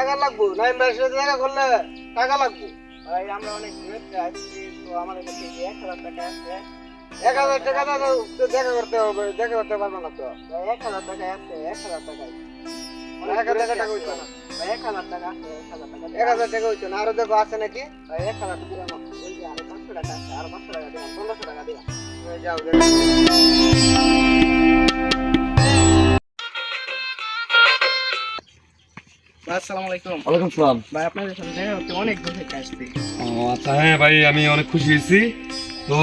টাকা লাগবো? নাই ভাইয়ের সাথে দেখা করলে টাকা লাগবো? ভাই আমরা অনেক দূরে আসছি তো আমাদের কাছে এক হাজার টাকা আছে এক হাজার টাকা দাও তো দেখা করতে হবে দেখা করতে পারব না তো। এক হাজার টাকা আছে এক হাজার টাকায় এক হাজার টাকা হইতো না। এক হাজার টাকা এক হাজার টাকা এক হাজার টাকা হইতো না। আরও দেখো আছে নাকি? এক হাজার টাকা আরও পাঁচশো টাকা আছে আরও পাঁচশো টাকা দিলাম পনেরোশো টাকা দিলাম যাও আসসালামু আলাইকুম। ওয়ালাইকুম সালাম ভাই আপনাদের সাথে দেখা করতে অনেক দূর থেকে আসছি। ও আচ্ছা হ্যাঁ ভাই আমি অনেক খুশি হয়েছি। তো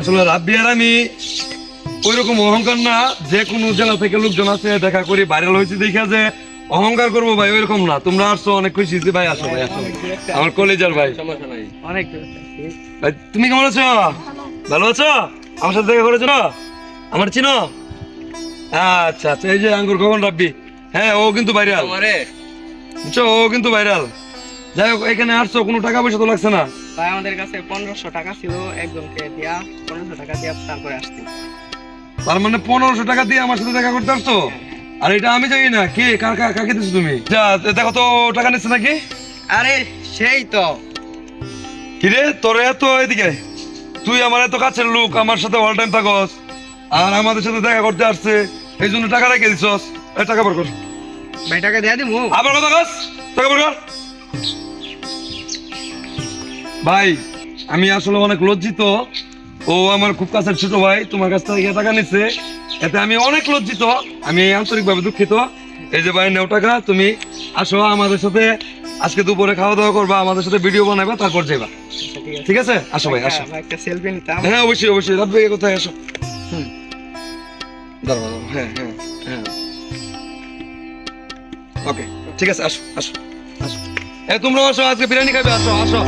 আসলে রাব্বি আর আমি ওই অহংকার না যে কোনো জেলা থেকে লোকজন আছে দেখা করি ভাইরাল হয়েছে দেখা যে অহংকার করব ভাই ওইরকম না। তোমরা আসছো অনেক খুশি হয়েছি ভাই আসো ভাই আসো। আমার কলেজের ভাই। অনেক ভাই তুমি কেমন আছো? ভালো আছো? আমার সাথে দেখা করেছ না? আমার চিনো? আচ্ছা আচ্ছা এই যে আঙ্গুর কখন রাব্বি? হ্যাঁ ও কিন্তু ভাইরাল বুঝছ? ও কিন্তু ভাইরাল যাই হোক এখানে আসছো কোনো টাকা পয়সা তো লাগছে না। ভাই আমাদের কাছে পনেরোশো টাকা ছিল একজনকে দিয়া পনেরোশো টাকা দিয়া তারপরে আসছি। তার মানে পনেরোশো টাকা দিয়ে আমার সাথে দেখা করতে আসছো? আর এটা আমি জানি না কে কার কাকে তুমি? যা দেখো তো টাকা নিচ্ছে নাকি? আরে সেই তো। কিরে তোর এত এদিকে? তুই আমার এত কাছের লোক আমার সাথে অল টাইম থাকস। আর আমাদের সাথে দেখা করতে আসছে এই জন্য টাকা রেখে দিছস। এই টাকা বার কর। ভাই টাকা দিয়া দিমু। আবার কথা কস? টাকা বার ভাই আমি আসলে অনেক লজ্জিত। ও আমার খুব কাছের ছোট ভাই তোমার কাছ থেকে টাকা নিচ্ছে এতে আমি অনেক লজ্জিত আমি আন্তরিকভাবে দুঃখিত। এই যে ভাই নেও টাকা তুমি আসো আমাদের সাথে আজকে দুপুরে খাওয়া দাওয়া করবা আমাদের সাথে ভিডিও বানাইবা তারপর যাইবা। ঠিক আছে? আসো ভাই আসো। একটা সেলফি নিতাম। হ্যাঁ অবশ্যই অবশ্যই। রাত বেগে কোথায় আসো? দাঁড়াও, হ্যাঁ হ্যাঁ হ্যাঁ। ওকে ঠিক আছে আসো আসো। আসো। এ তোমরা আসো আজকে বিরিয়ানি খাবে আসো আসো।